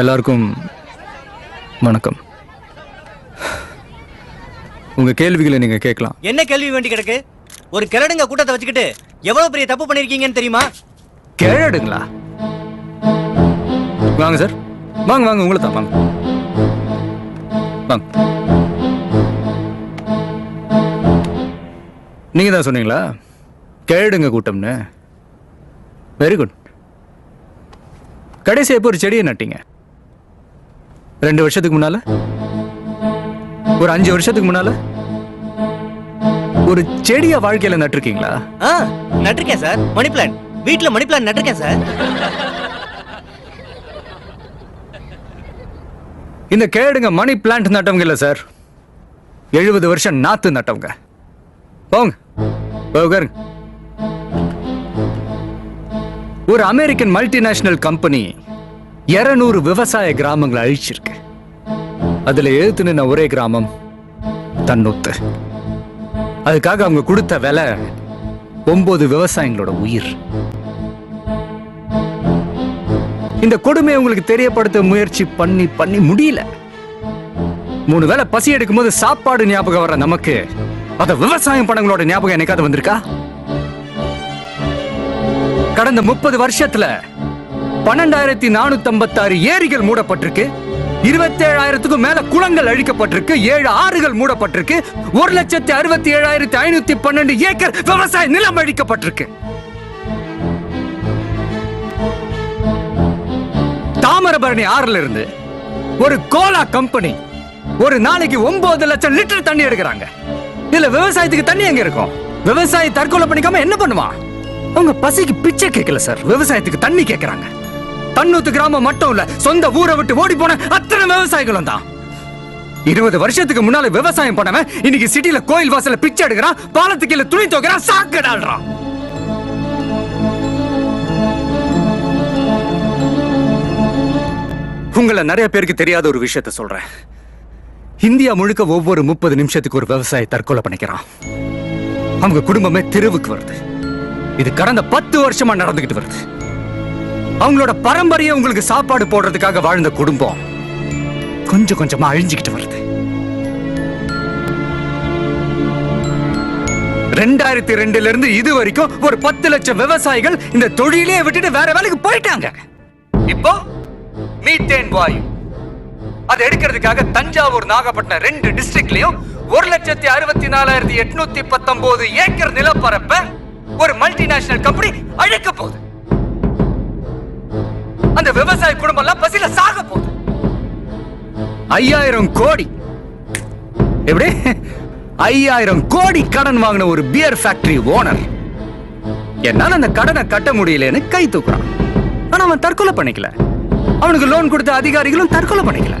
எல்லாருக்கும் வணக்கம். உங்க கேள்விகளை நீங்க கேட்கலாம். என்ன கேள்வி வேண்டி கிடக்கு? ஒரு கிழடுங்க கூட்டத்தை வச்சுக்கிட்டு எவ்வளவு பெரிய தப்பு பண்ணிருக்கீங்கன்னு தெரியுமா? கேடுங்களா வாங்க சார். வாங்க வாங்க உங்களை தான் வாங்க. வாங்க. நீங்க தான் சொன்னீங்களா? கேடுங்க கூட்டம்னு. வெரி குட் கடைசி எப்போ ஒரு செடியை நட்டீங்க? ரெண்டு வருஷத்துக்கு முன்னால? ஒரு அஞ்சு வருஷத்துக்கு முன்னால? ஒரு செடிய வாழ்க்கையில நட்டிருக்கீங்களா? ஆ நட்டிருக்கேன் சார். மணி பிளான். வீட்ல மணி பிளான் நட்டிருக்கேன் சார். இந்த கேடுங்க மணி பிளான்ட் நட்டவங்க இல்ல சார். எழுபது வருஷம் நாத்து நட்டவங்க. போங்க. போய் உட்காருங்க. ஒரு அமெரிக்கன் மல்டிநேஷனல் கம்பெனி 200 விவசாய கிராமங்களை அழிச்சிருக்கு. அதுல எழுத்து நின்ன ஒரே கிராமம் தன்னொத்து. அதுக்காக அவங்க கொடுத்த விலை ஒன்பது விவசாயிகளோட உயிர். இந்த கொடுமையை உங்களுக்கு தெரியப்படுத்த முயற்சி பண்ணி பண்ணி முடியல. மூணு வேளை பசி எடுக்கும் போது சாப்பாடு ஞாபகம் வர நமக்கு அத விவசாயம் பணங்களோட ஞாபகம் என்னைக்காவது வந்திருக்கா? கடந்த முப்பது வருஷத்துல பன்னெண்டாயிரத்தி நானூத்தி ஐம்பத்தாறு ஏரிகள் மூடப்பட்டிருக்கு. இருபத்தேழாயிரத்துக்கும் மேல குளங்கள் அழிக்கப்பட்டிருக்கு. ஏழு ஆறுகள் மூடப்பட்டிருக்கு. ஒரு லட்சத்தி அறுபத்தி ஏழாயிரத்தி ஐநூத்தி பன்னெண்டு ஏக்கர் விவசாய நிலம் அழிக்கப்பட்டிருக்கு. தாமிரபரணி ஆறுல இருந்து ஒரு கோலா கம்பெனி ஒரு நாளைக்கு ஒன்பது லட்சம் லிட்டர் தண்ணி எடுக்கிறாங்க. இதுல விவசாயத்துக்கு தண்ணி எங்க இருக்கும்? விவசாயி தற்கொலை பண்ணிக்காம என்ன பண்ணுவான்? அவங்க பசிக்கு பிச்சை கேட்கல சார் விவசாயத்துக்கு தண்ணி கேட்கறாங்க. தன்னூத்து கிராமம் மட்டும் இல்ல சொந்த ஊரை விட்டு ஓடி போன அத்தனை விவசாயிகளும் தான். இருபது வருஷத்துக்கு முன்னால விவசாயம் பண்ணவன் இன்னைக்கு சிட்டில கோயில் வாசல பிச்சை எடுக்கிறான் பாலத்துக்கு கீழே துணி துவைக்கிறான் சாக்கடாடுறான் உங்களை நிறைய பேருக்கு தெரியாத ஒரு விஷயத்த சொல்றேன். இந்தியா முழுக்க ஒவ்வொரு முப்பது நிமிஷத்துக்கு ஒரு விவசாயி தற்கொலை பண்ணிக்கிறான். அவங்க குடும்பமே தெருவுக்கு வருது. இது கடந்த பத்து வருஷமா நடந்துகிட்டு வருது. அவங்களோட பரம்பரையை உங்களுக்கு சாப்பாடு போடுறதுக்காக வாழ்ந்த குடும்பம் கொஞ்சம் கொஞ்சமா அழிஞ்சுக்கிட்டு வருது. ரெண்டாயிரத்தி ரெண்டுல இருந்து இது வரைக்கும் ஒரு பத்து லட்சம் விவசாயிகள் இந்த தொழிலே விட்டுட்டு வேற வேலைக்கு போயிட்டாங்க. இப்போ மீத்தேன் வாயு. அதை எடுக்கிறதுக்காக தஞ்சாவூர் நாகப்பட்டினம் ரெண்டு டிஸ்ட்ரிக்ட்லயும் ஒரு லட்சத்தி அறுபத்தி நாலாயிரத்தி எட்நூத்தி பத்தொன்பது ஏக்கர் நிலப்பரப்ப ஒரு மல்டிநேஷனல் கம்பெனி அழிக்க போகுது. அந்த விவசாய குடும்பம் எல்லாம் பசியில சாக போகுது. ஐயாயிரம் கோடி. எப்படி? ஐயாயிரம் கோடி கடன் வாங்கின ஒரு பியர் ஃபேக்டரி ஓனர் என்னால அந்த கடனை கட்ட முடியலன்னு கை தூக்குறான். ஆனா அவன் தற்கொலை பண்ணிக்கல. அவனுக்கு லோன் கொடுத்த அதிகாரிகளும் தற்கொலை பண்ணிக்கல.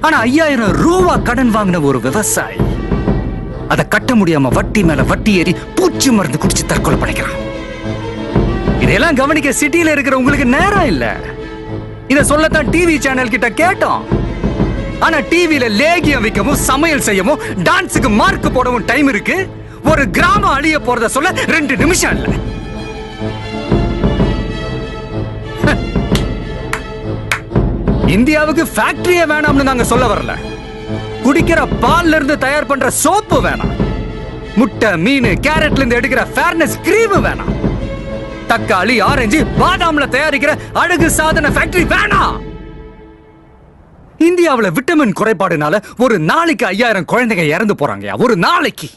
ஆனா ஐயாயிரம் ரூபா கடன் வாங்கின ஒரு விவசாயி அதை கட்ட முடியாம வட்டி மேல வட்டி ஏறி பூச்சி மருந்து குடிச்சு தற்கொலை பண்ணிக்கிறான். இதையெல்லாம் கவனிக்க சிட்டியில இருக்கிற உங்களுக்கு நேரம் இல்ல. இத சொல்லத்தான் டிவி சேனல் கிட்ட கேட்டோம். ஆனா டிவில லேகியம் விற்கவும் சமையல் செய்யவும் டான்ஸுக்கு மார்க் போடவும் டைம் இருக்கு. ஒரு கிராமம் அழிய போறத சொல்ல ரெண்டு நிமிஷம் இல்ல. இந்தியாவுக்கு ஃபேக்டரியே வேணாம்னு நாங்க சொல்ல வரல. குடிக்கிற பால்ல இருந்து தயார் பண்ற சோப்பு வேணாம். முட்டை மீன் கேரட்ல இருந்து எடுக்கிற ஃபேர்னஸ் கிரீம் வேணாம். தக்காளி ஆரஞ்சு பாதாம்ல தயாரிக்கிற அழகு சாதன ஃபேக்டரி வேணாம். இந்தியாவுல விட்டமின் குறைபாடுனால ஒரு நாளைக்கு ஐயாயிரம் குழந்தைங்க இறந்து போறாங்க ஒரு நாளைக்கு.